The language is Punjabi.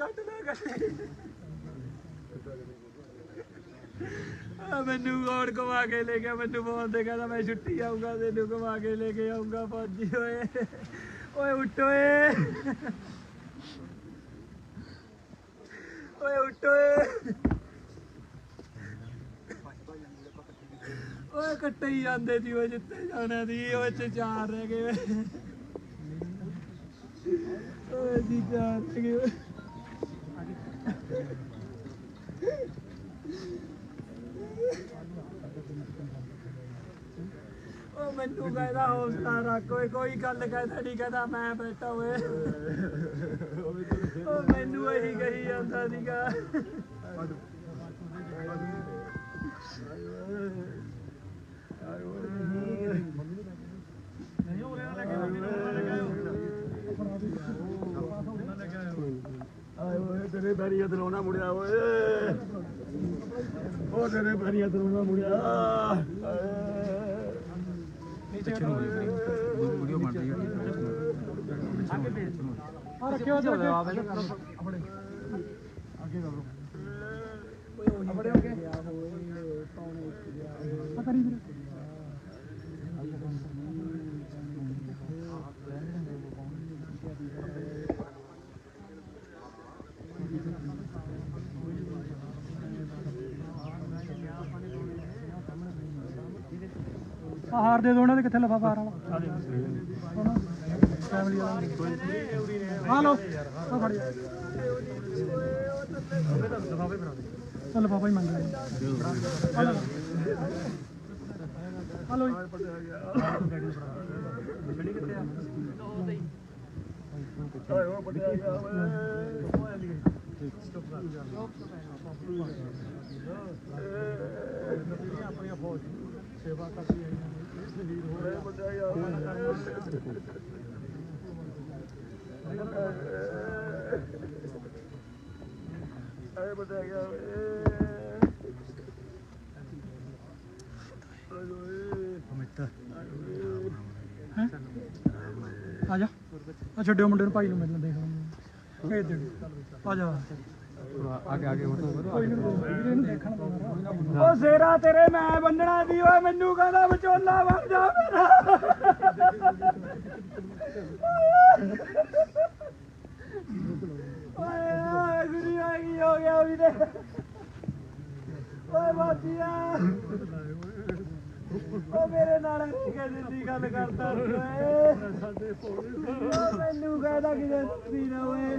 ਕੱਟ ਲੈ ਗੱਡੀ ਮੈਨੂੰ ਗੌੜ ਕਮਾ ਕੇ ਲੈ ਗਿਆ? ਮੈਨੂੰ ਫੋਨ ਤੇ ਕਹਿੰਦਾ ਮੈਂ ਛੁੱਟੀ ਆਊਂਗਾ, ਤੈਨੂੰ ਕਮਾ ਕੇ ਲੈ ਕੇ ਆਊਂਗਾ, ਫੌਜੀ ਓਏ। ਓਏ ਉੱਠ ਓਏ। ਓਏ ਉੱਠ ਓਏ। ਓਏ ਕੱਟੇ ਹੀ ਜਾਂਦੇ ਸੀ ਉਹ ਜਿੱਤੇ ਜਾਣਾ ਸੀ ਉਹ ਚ ਚਾਰ ਰਹਿ ਗਏ। ਓਏ ਜੀ ਚਾਰ ਰਹਿ ਗਏ। ਉਹ ਮੈਨੂੰ ਕਹਿੰਦਾ ਹੌਸਲਾ ਰੱਖ ਓਏ, ਕੋਈ ਗੱਲ ਕਹਿੰਦਾ ਨਹੀਂ ਕਹਿੰਦਾ ਮੈਂ ਬੈਠਾ ਓਏ। ਉਹ ਮੈਨੂੰ ਇਹੀ ਕਹੀ ਜਾਂਦਾ ਸੀਗਾ। ਆਏ ਓਏ ਤੇਰੇ ਪੈਰੀਂ ਦਰੋਣਾ ਮੁੜਿਆ ਓਏ। ਉਹ ਤੇਰੇ ਪੈਰੀਂ ਦਰੋਣਾ ਮੁੜਿਆ। ਵੀਡੀਓ ਬਣ ਰਹੀ ਆ ਰੱਖਿਓ ਤੇ ਆ ਅੱਗੇ ਕਰੋ ਆਪਣੇ ਹੋ ਗਏ ਆ ਕਰੀ ਵੀਰੇ ਆ ਹਾਰ ਦੇ ਦੋ ਉਹਨਾਂ ਦੇ ਕਿੱਥੇ ਲਫਾ ਬਾਹਰ ਵਾਲਾ ਫੈਮਿਲੀ ਵਾਲਾ ਆ ਲਓ ਆ ਫੜ। ਜਾ ਚੱਲ ਬਾਬਾ ਹੀ ਮੰਗ ਲੈ ਆ ਲਓ। ਆ ਆ ਫੌਜ ਸੇਵਾ ਕਰਦੀ ਹੈ ਸ਼ਹੀਦ ਹੋ ਓਏ ਪਟਿਆ ਗਿਆ ਆਏ ਪਟਿਆ ਗਿਆ ਓਏ ਆ ਜਾ। ਆ ਛੱਡਿਓ ਮੁੰਡੇ ਨੂੰ, ਭਾਈ ਨੂੰ ਮਿਲਣ ਦੇਖ ਲਾਂਗੇ ਭੇਜ ਦੇ ਆ ਜਾ। ਆਗੇ ਆਗੇ ਹੁਣ ਕੋਈ ਨਹੀਂ ਉਹ ਸੇਰਾ ਤੇਰੇ ਮੈਂ ਬੰਨਣਾ ਦੀ ਓਏ ਮੈਨੂੰ ਕਹਿੰਦਾ ਵਿਚੋਲਾ ਬਣ ਜਾ ਮੇਰਾ। ਓਏ ਗੁਰੀ ਆ ਕੀ ਹੋ ਗਿਆ ਵੀਰੇ ਓਏ ਬਾਜੀਆ ਓ ਮੇਰੇ ਨਾਲ ਨਹੀਂ ਕਹਿੰਦੀ ਗੱਲ ਕਰਦਾ। ਓਏ ਮੈਨੂੰ ਕਹਿੰਦਾ ਕਿ ਦਿੱਤੀ ਨਾ ਓਏ